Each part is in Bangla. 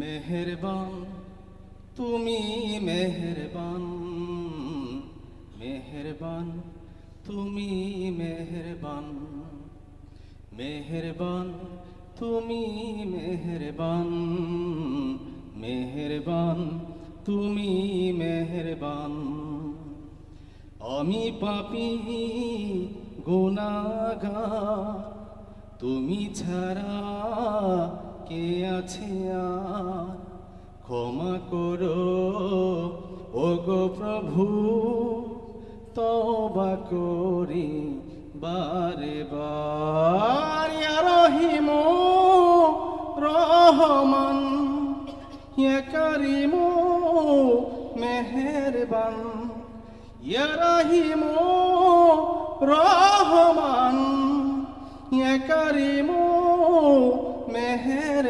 মেহেরবান, তুমি মেহেরবান মেহেরবান, তুমি মেহেরবান মেহেরবান, তুমি মেহেরবান মেহেরবান, তুমি মেহেরবান। আমি পাপি গুনাগা তুমি ছাড়া কে আছে আর? ক্ষমা করো। ও গো প্রভু তবা করি বারে বার। রহিম রহমান করিম মেহেরবান। রহিম রহমান করিম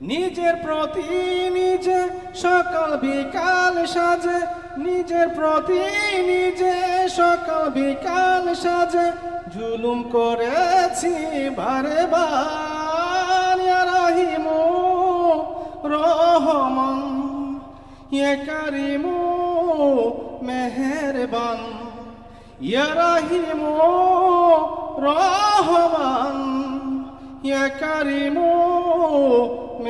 নিজের প্রতি নিজে, সকাল বিকাল সাজে। নিজের প্রতি নিজে, সকাল বিকাল সাজে। জুলুম করেছি বারে বার রহিম রহমান, ইয়া করিম মেহেরবান রহিম রহমান, ইয়া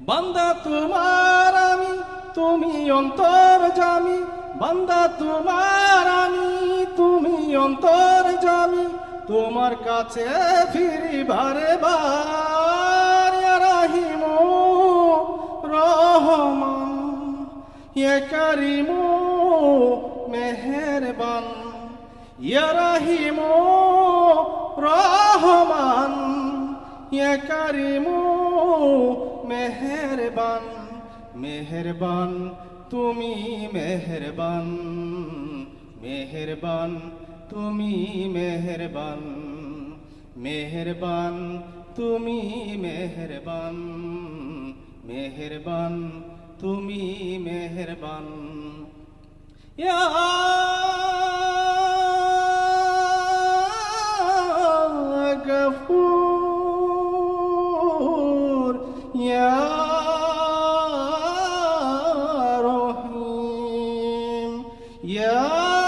বান্দা তোমার আমি, তুমি অন্তর জামি। বান্দা তোমার আমি, তুমি অন্তর জামি। তোমার কাছে ফিরি বারে বার রহিম, রহমান। ইয়া করিম, মেহেরবান। ইয়া রহিম, রহমান। ইয়া করিম, মেহেরবান মেহেরবান, তুমি মেহেরবান মেহেরবান, তুমি মেহেরবান মেহেরবান, তুমি মেহেরবান মেহেরবান, তুমি মেহেরবান। ইয়া Yeah.